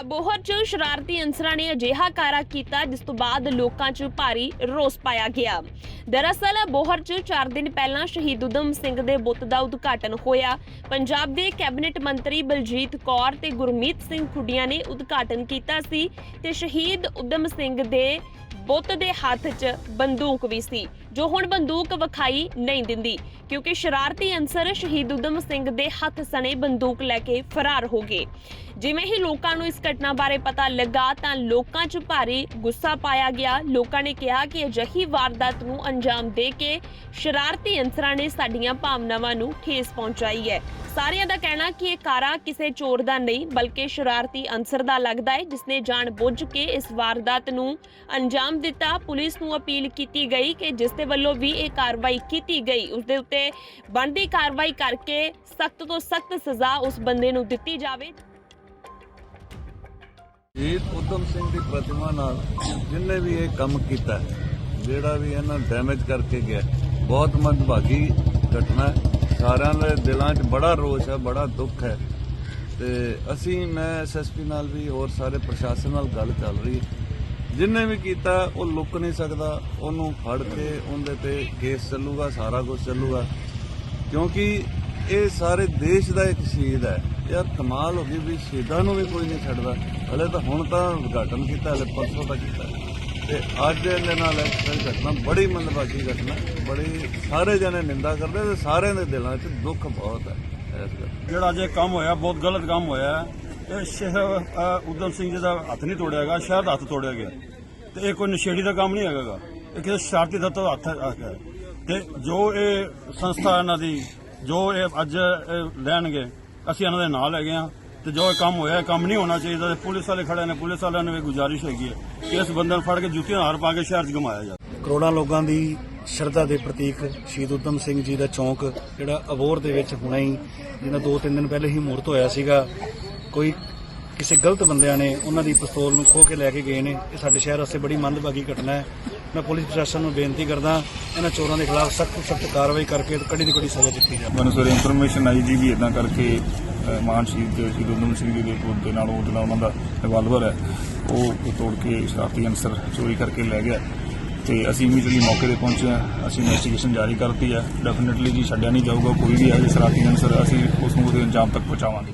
ਅਬੋਹਰ 'ਚ ਸ਼ਰਾਰਤੀ ਅਨਸਰਾਂ ਨੇ ਅਜਿਹਾ ਕਾਰਾ ਕੀਤਾ, ਜਿਸ ਤੋਂ ਬਾਅਦ ਲੋਕਾਂ 'ਚ ਭਾਰੀ ਰੋਸ ਪਾਇਆ ਗਿਆ। ਦਰਅਸਲ ਅਬੋਹਰ 'ਚ 4 ਦਿਨ ਪਹਿਲਾਂ ਸ਼ਹੀਦ ਉਦਮ ਸਿੰਘ ਦੇ ਬੁੱਤ ਦਾ ਉਦਘਾਟਨ ਹੋਇਆ। ਪੰਜਾਬ ਦੇ ਕੈਬਨਿਟ ਮੰਤਰੀ ਬਲਜੀਤ ਕੌਰ ਤੇ ਗੁਰਮੀਤ ਸਿੰਘ ਖੁੱਡੀਆਂ ਨੇ ਉਦਘਾਟਨ ਕੀਤਾ ਸੀ ਤੇ ਸ਼ਹੀਦ ਉਦਮ ਸਿੰਘ ਦੇ ਬੁੱਤ ਦੇ ਹੱਥ 'ਚ ਬੰਦੂਕ ਵੀ ਸੀ। ਜੋ ਹੁਣ ਬੰਦੂਕ ਵਿਖਾਈ ਨਹੀਂ ਦਿੰਦੀ, ਕਿਉਂਕਿ ਸ਼ਰਾਰਤੀ ਅਨਸਰ ਸ਼ਹੀਦ ਉਦਮ ਸਿੰਘ ਦੇ ਹੱਥ ਸਣੇ ਬੰਦੂਕ ਲੈ ਕੇ ਫਰਾਰ ਹੋ ਗਏ। ਜਿਵੇਂ ਹੀ ਲੋਕਾਂ ਨੂੰ ਇਸ ਘਟਨਾ ਬਾਰੇ ਪਤਾ ਲੱਗਾ ਤਾਂ ਲੋਕਾਂ 'ਚ ਭਾਰੀ ਗੁੱਸਾ ਪਾਇਆ ਗਿਆ। ਲੋਕਾਂ ਨੇ ਕਿਹਾ ਕਿ ਅਜਿਹੀ ਵਾਰਦਾਤ ਨੂੰ ਅੰਜਾਮ ਦੇ ਕੇ ਸ਼ਰਾਰਤੀ ਅਨਸਰਾਂ ਨੇ ਸਾਡੀਆਂ ਭਾਵਨਾਵਾਂ ਨੂੰ ਠੇਸ ਪਹੁੰਚਾਈ ਹੈ। ਸਾਰਿਆਂ ਦਾ ਕਹਿਣਾ ਕਿ ਇਹ ਕਾਰਾ ਕਿਸੇ ਚੋਰ ਦਾ ਨਹੀਂ, ਬਲਕਿ ਸ਼ਰਾਰਤੀ ਅਨਸਰ ਦਾ ਲੱਗਦਾ ਹੈ, ਜਿਸਨੇ ਜਾਣ ਬੁੱਝ ਕੇ ਇਸ ਵਾਰਦਾਤ ਨੂੰ ਅੰਜਾਮ ਦਿੱਤਾ। ਪੁਲਿਸ ਨੂੰ ਅਪੀਲ ਕੀਤੀ ਗਈ ਕਿ ਜਿਸ ਦੇ ਵੱਲੋਂ ਵੀ ਇਹ ਕਾਰਵਾਈ ਕੀਤੀ ਗਈ। ਉਸ ਦੇ ਉੱਤੇ ਬਣਦੀ ਕਾਰਵਾਈ ਕਰਕੇ ਸਖਤ ਤੋਂ ਸਖਤ ਸਜ਼ਾ ਉਸ ਬੰਦੇ ਨੂੰ ਦਿੱਤੀ ਜਾਵੇ। ਸ਼ਹੀਦ ਉਦਮ ਸਿੰਘ ਦੀ ਪ੍ਰਤਿਮਾ ਨਾਲ ਜਿਨਨੇ ਵੀ ਇਹ ਕੰਮ ਕੀਤਾ ਜਿਹੜਾ ਵੀ ਇਹਨਾਂ ਡੈਮੇਜ ਕਰਕੇ ਗਿਆ, ਬਹੁਤ ਮੰਦਭਾਗੀ ਘਟਨਾ ਹੈ। ਸਾਰਿਆਂ ਦੇ ਦਿਲਾਂ 'ਚ ਬੜਾ ਰੋਸ਼ ਹੈ, ਬੜਾ ਦੁੱਖ ਹੈ। ਤੇ ਅਸੀਂ, ਮੈਂ ਐਸਐਸਪੀ ਨਾਲ ਵੀ ਹੋਰ ਸਾਰੇ ਪ੍ਰਸ਼ਾਸਨ ਨਾਲ ਗੱਲ ਚੱਲ ਰਹੀ ਹੈ। ਜਿੰਨੇ ਵੀ ਕੀਤਾ, ਉਹ ਲੁੱਕ ਨਹੀਂ ਸਕਦਾ। ਉਹਨੂੰ ਫੜ ਕੇ ਉਹਦੇ ਤੇ ਕੇਸ ਚੱਲੂਗਾ, ਸਾਰਾ ਕੁਝ ਚੱਲੂਗਾ। ਕਿਉਂਕਿ ਇਹ ਸਾਰੇ ਦੇਸ਼ ਦਾ ਇੱਕ ਸ਼ਹੀਦ ਹੈ। ਯਾਰ, ਕਮਾਲ ਹੋ ਗਈ ਵੀ ਸ਼ਹੀਦਾਂ ਨੂੰ ਵੀ ਕੋਈ ਨਹੀਂ ਛੱਡਦਾ। ਹਲੇ ਤਾਂ ਹੁਣ ਤਾਂ ਉਦਘਾਟਨ ਕੀਤਾ, ਹਲੇ ਪਰਸੋਂ ਤਾਂ ਕੀਤਾ। ਤੇ ਅੱਜ ਇਹਦੇ ਨਾਲ ਇਹ ਘਟਨਾ, ਬੜੀ ਮੰਦਭਾਗੀ ਘਟਨਾ। ਬੜੀ ਸਾਰੇ ਜਣੇ ਨਿੰਦਾ ਕਰਦੇ ਤੇ ਸਾਰਿਆਂ ਦੇ ਦਿਲਾਂ 'ਚ ਦੁੱਖ ਬਹੁਤ ਹੈ ਇਸ ਗੱਲ ਜਿਹੜਾ ਅੱਜ ਇਹ ਕੰਮ ਹੋਇਆ, ਬਹੁਤ ਗਲਤ ਕੰਮ ਹੋਇਆ। ਸ਼ਹਿਰ ਅ, ਉਦਮ ਸਿੰਘ ਜੀ ਦਾ ਹੱਥ ਨਹੀਂ ਤੋੜਿਆ ਗਿਆ ਦਾ ਹੱਥ ਤੋੜਿਆ ਗਿਆ। ਤੇ ਇਹ ਕੋਈ ਨਸ਼ੇੜੀ ਦਾ ਕੰਮ ਨਹੀਂ ਹੈਗਾਗਾ। ਇਹ ਕਿਸੇ ਸ਼ਰਾਰਤੀ ਦਾ ਤਾਂ ਹੱਥ ਹੈਗਾ ਹੈ। ਤੇ ਜੋ ਇਹ ਸੰਸਥਾ ਇਹਨਾਂ ਦੀ ਜੋ ਇਹ ਅੱਜ ਲੈਣਗੇ ਅਸੀਂ ਇਹਨਾਂ ਦੇ ਨਾਲ ਹੈਗੇ ਆ ਤੇ ਜੋ ਇਹ ਕੰਮ ਹੋਇਆ ਕੰਮ ਨਹੀਂ ਹੋਣਾ ਚਾਹੀਦਾ। ਤੇ ਪੁਲਿਸ ਵਾਲੇ ਖੜੇ ਨੇ ਪੁਲਿਸ ਵਾਲਿਆਂ ਨੂੰ ਵੀ ਗੁਜ਼ਾਰਿਸ਼ ਹੈਗੀ ਹੈ ਕਿ ਇਸ ਬੰਦੇ ਨੂੰ ਫੜ ਕੇ ਜੁੱਤੀਆਂ ਹਾਰ ਪਾ ਕੇ ਸ਼ਹਿਰ 'ਚ ਘੁਮਾਇਆ ਜਾਵੇ। ਕਰੋੜਾਂ ਲੋਕਾਂ ਦੀ ਸ਼ਰਧਾ ਦੇ ਪ੍ਰਤੀਕ ਸ਼ਹੀਦ ਉਦਮ ਸਿੰਘ ਜੀ ਦਾ ਚੌਂਕ ਜਿਹੜਾ ਅਬੋਰ ਦੇ ਵਿੱਚ ਹੁਣੇ ਹੀ ਜਿਹਦਾ ਦੋ ਤਿੰਨ ਦਿਨ ਪਹਿਲੇ ਹੀ ਮੂਰਤ ਹੋਇਆ ਸੀਗਾ ਕੋਈ ਕਿਸੇ ਗਲਤ ਬੰਦਿਆਂ ਨੇ ਉਹਨਾਂ ਦੀ ਪਿਸਤੌਲ ਨੂੰ ਖੋਹ ਕੇ ਲੈ ਕੇ ਗਏ ਨੇ। ਇਹ ਸਾਡੇ ਸ਼ਹਿਰ ਵਾਸਤੇ ਬੜੀ ਮੰਦਭਾਗੀ ਘਟਨਾ ਹੈ। ਮੈਂ ਪੁਲਿਸ ਪ੍ਰਸ਼ਾਸਨ ਨੂੰ ਬੇਨਤੀ ਕਰਦਾ, ਇਹਨਾਂ ਚੋਰਾਂ ਦੇ ਖਿਲਾਫ ਸਖਤ ਸਖਤ ਕਾਰਵਾਈ ਕਰਕੇ ਕੜੀ ਦੀ ਕੜੀ ਸਜ਼ਾ ਦਿੱਤੀ ਜਾਵੇ। ਮੈਨੂੰ ਸਵੇਰੇ ਇਨਫੋਰਮੇਸ਼ਨ ਆਈ ਜੀ ਵੀ ਇਦਾਂ ਕਰਕੇ ਮਾਨ ਸ਼ਹੀਦ ਦੇ ਸ਼ਹੀਦ ਉਦਮ ਸਿੰਘ ਜੀ ਦੇ ਕੋਲ ਦੇ ਨਾਲ ਉਹ ਜਿਹੜਾ ਉਹਨਾਂ ਦਾ ਰਿਵਾਲਵਰ ਹੈ, ਉਹ ਤੋੜ ਕੇ ਸ਼ਰਾਰਤੀ ਅਨਸਰ ਚੋਰੀ ਕਰਕੇ ਲੈ ਗਿਆ। ਤੇ ਅਸੀਂ ਇਮੀਡੀਏਟਲੀ ਮੌਕੇ ਤੇ ਪਹੁੰਚੇ ਹਾਂ। ਅਸੀਂ ਇਨਵੈਸਟੀਗੇਸ਼ਨ ਜਾਰੀ ਕਰਤੀ ਹੈ। ਡੈਫੀਨਿਟਲੀ ਜੀ, ਛੱਡਿਆ ਨਹੀਂ ਜਾਊਗਾ। ਕੋਈ ਵੀ ਹੈ ਜੇ ਸ਼ਰਾਰਤੀ ਅਨਸਰ ਅਸੀਂ ਉਸ ਨੂੰ ਉਹਦੇ ਅੰਜਾਮ ਤੱਕ ਪਹੁੰਚਾਵਾਂਗੇ